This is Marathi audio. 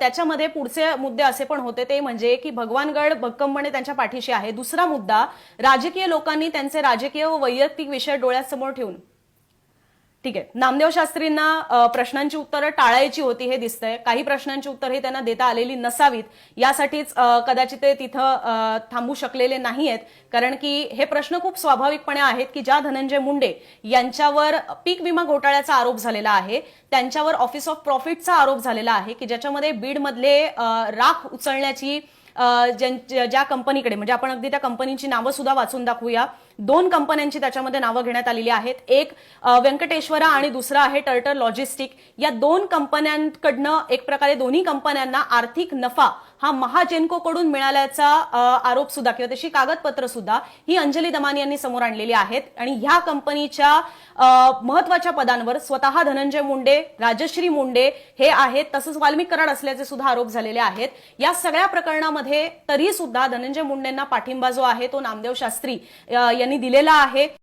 त्याच्यामध्ये पुढचे मुद्दे असे पण होते ते म्हणजे की भगवानगड भक्कमपणे त्यांच्या पाठीशी आहे. दुसरा मुद्दा राजकीय लोकांनी त्यांचे राजकीय व वैयक्तिक विषय डोळ्यासमोर ठेवून ठीक आहे. नामदेव शास्त्रींना प्रश्नांची उत्तरं टाळायची होती हे दिसतंय. काही प्रश्नांची उत्तर हे त्यांना देता आलेली नसावीत. यासाठीच कदाचित ते तिथं थांबू शकलेले नाही आहेत कारण की हे प्रश्न खूप स्वाभाविकपणे आहेत की ज्या धनंजय मुंडे यांच्यावर पीक विमा घोटाळ्याचा आरोप झालेला आहे त्यांच्यावर ऑफिस ऑफ प्रॉफिटचा आरोप झालेला आहे की ज्याच्यामध्ये बीडमधले राख उचलण्याची ज्यां- ज्या कंपनीकडे म्हणजे आपण अगदी त्या कंपनीची नावं सुद्धा वाचून दाखवूया. दोन कंपन्यांची त्याच्यामध्ये नावं घेण्यात आलेली आहेत. एक व्यंकटेश्वरा आणि दुसरा आहे टर्टर लॉजिस्टिक. या दोन कंपन्यांकडनं एक प्रकारे दोन्ही कंपन्यांना आर्थिक नफा हा महाजेनकोकडून मिळाल्याचा आरोप सुद्धा किंवा तशी कागदपत्र सुद्धा ही अंजली दमानी यांनी समोर आणलेली आहेत. आणि ह्या कंपनीच्या महत्त्वाच्या पदांवर स्वतः धनंजय मुंडे राजश्री मुंडे हे आहेत. तसंच वाल्मिक कराड असल्याचे सुद्धा आरोप झालेले आहेत. या सगळ्या प्रकरणामध्ये तरी सुद्धा धनंजय मुंडेंना पाठिंबा जो आहे तो नामदेव शास्त्री यांनी दिलेला आहे.